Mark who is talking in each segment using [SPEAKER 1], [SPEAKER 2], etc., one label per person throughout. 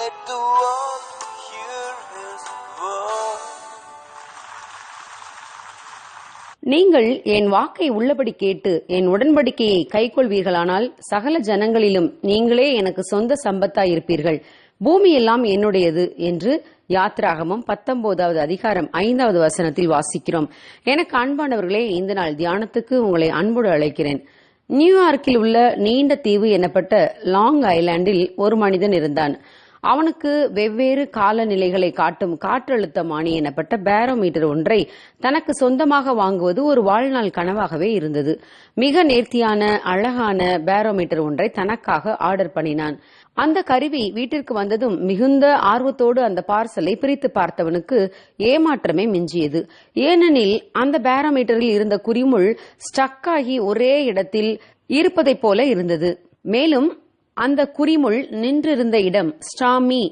[SPEAKER 1] let the world hear his voice.
[SPEAKER 2] நீங்கள் என் வாக்கை உள்ளபடி கேட்டு என் உடன்படிக்கையை கைக்கொள்வீர்களானால் சகல ஜனங்களிலும் நீங்களே எனக்கு சொந்த சம்பத்தாயிருப்பீர்கள் பூமியெல்லாம் என்னுடையது என்று யாத்ராகமம் பத்தொன்பதாவது அதிகாரம் ஐந்தாவது வசனத்தில் வாசிக்கிறோம். எனக்கு அன்பானவர்களே இந்த நாள் தியானத்துக்கு உங்களை அன்போடு அழைக்கிறேன். நியூயார்க்கில் உள்ள நீண்ட தீவு எனப்பட்ட லாங் ஐலாண்டில் ஒரு மனிதன் இருந்தான். அவனுக்கு வெவ்வேறு காலநிலைகளை காட்டும் காற்றழுத்தமானி எனப்பட்ட பேரோமீட்டர் ஒன்றை தனக்கு சொந்தமாக வாங்குவது ஒரு வாழ்நாள் கனவாகவே இருந்தது. மிக நேர்த்தியான அழகான பேரோமீட்டர் ஒன்றை தனக்காக ஆர்டர் பண்ணினான். அந்த கருவி வீட்டிற்கு வந்ததும் மிகுந்த ஆர்வத்தோடு அந்த பார்சலை பிரித்து பார்த்தவனுக்கு ஏமாற்றமே மிஞ்சியது. ஏனெனில் அந்த பேரோமீட்டரில் இருந்த குறிமுள் ஸ்டக் ஆகி ஒரே இடத்தில் இருப்பதைப் போல இருந்தது. மேலும் அந்த குறிமுள் நின்றிருந்த இடம் ஸ்டாமி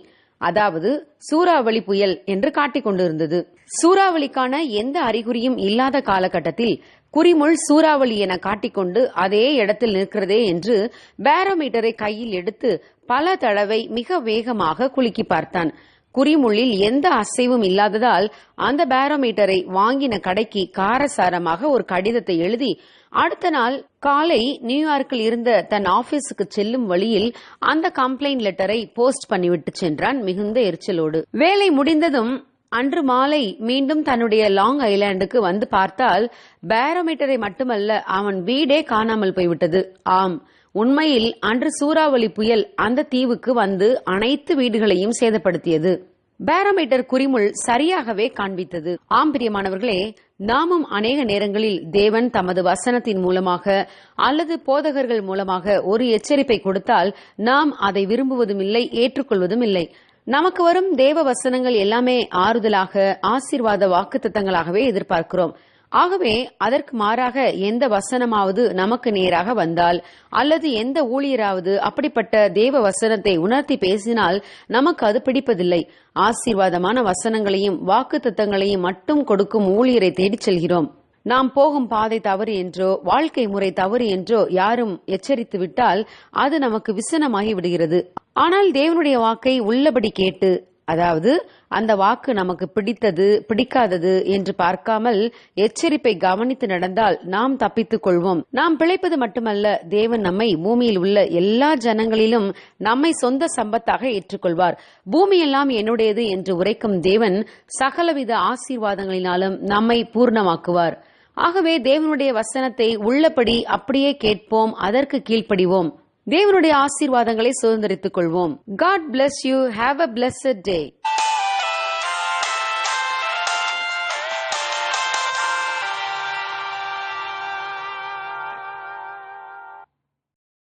[SPEAKER 2] அதாவது சூறாவளி புயல் என்று காட்டிக் கொண்டிருந்தது. சூறாவளிக்கான எந்த அறிகுறியும் இல்லாத காலகட்டத்தில் குறிமுள் சூறாவளி என காட்டிக்கொண்டு அதே இடத்தில் நிற்கிறதே என்று பேரோமீட்டரை கையில் எடுத்து பல தடவை மிக வேகமாக குலுக்கி பார்த்தான். குறிமுள்ளில் எந்த அசைவும் இல்லாததால் அந்த பேரோமீட்டரை வாங்கின கடைக்கு காரசாரமாக ஒரு கடிதத்தை எழுதி அடுத்த நாள் காலை நியூயார்க்கில் இருந்த தன் ஆபீஸுக்கு செல்லும் வழியில் அந்த கம்ப்ளைண்ட் லெட்டரை போஸ்ட் பண்ணிவிட்டு சென்றான் மிகுந்த எரிச்சலோடு. வேலை முடிந்ததும் அன்று மாலை மீண்டும் தன்னுடைய லாங் ஐலாண்டுக்கு வந்து பார்த்தால் பேரோமீட்டரை மட்டுமல்ல அவன் வீடே காணாமல் போய்விட்டது. ஆம் உண்மையில் அன்று சூறாவளி புயல் அந்த தீவுக்கு வந்து அனைத்து வீடுகளையும் சேதப்படுத்தியது. பேரோமீட்டர் குறிமுள் சரியாகவே காண்பித்தது. ஆம் பிரியமானவர்களே நாமும் அநேக நேரங்களில் தேவன் தமது வசனத்தின் மூலமாக அல்லது போதகர்கள் மூலமாக ஒரு எச்சரிப்பை கொடுத்தால் நாம் அதை விரும்புவதும் இல்லை ஏற்றுக்கொள்வதும் இல்லை நமக்கு வரும் தேவ வசனங்கள் எல்லாமே ஆறுதலாக ஆசீர்வாத வாக்குத்தத்தங்களாகவே எதிர்பார்க்கிறோம். ஆகவே அதற்கு மாறாக எந்த வசனமாவது நமக்கு நேராக வந்தால் அல்லது எந்த ஊழியராவது அப்படிப்பட்ட தேவ வசனத்தை உணர்த்தி பேசினால் நமக்கு அது பிடிப்பதில்லை. ஆசீர்வாதமான வசனங்களையும் வாக்கு தத்தங்களையும் மட்டும் கொடுக்கும் ஊழியரை தேடிச் செல்கிறோம். நாம் போகும் பாதை தவறு என்றோ வாழ்க்கை முறை தவறு என்றோ யாரும் எச்சரித்து விட்டால் அது நமக்கு விசனமாகி விடுகிறது. ஆனால் தேவனுடைய வாக்கை உள்ளபடி கேட்டு அதாவது அந்த வாக்கு நமக்கு பிடித்தது பிடிக்காதது என்று பார்க்காமல் எச்சரிப்பை கவனித்து நடந்தால் நாம் தப்பித்துக் கொள்வோம். நாம் பிழைப்பது மட்டுமல்ல தேவன் நம்மை பூமியில் உள்ள எல்லா ஜனங்களிலும் நம்மை சொந்த சம்பத்தாக ஏற்றுக்கொள்வார். பூமியெல்லாம் என்னுடையது என்று உரைக்கும் தேவன் சகலவித ஆசீர்வாதங்களினாலும் நம்மை பூர்ணமாக்குவார். ஆகவே தேவனுடைய வசனத்தை உள்ளபடி அப்படியே கேட்போம் அதற்கு கீழ்ப்படிவோம். தேவனுடைய ஆசீர்வாதங்களை சுதந்திரித்துக் கொள்வோம். God bless you have a blessed day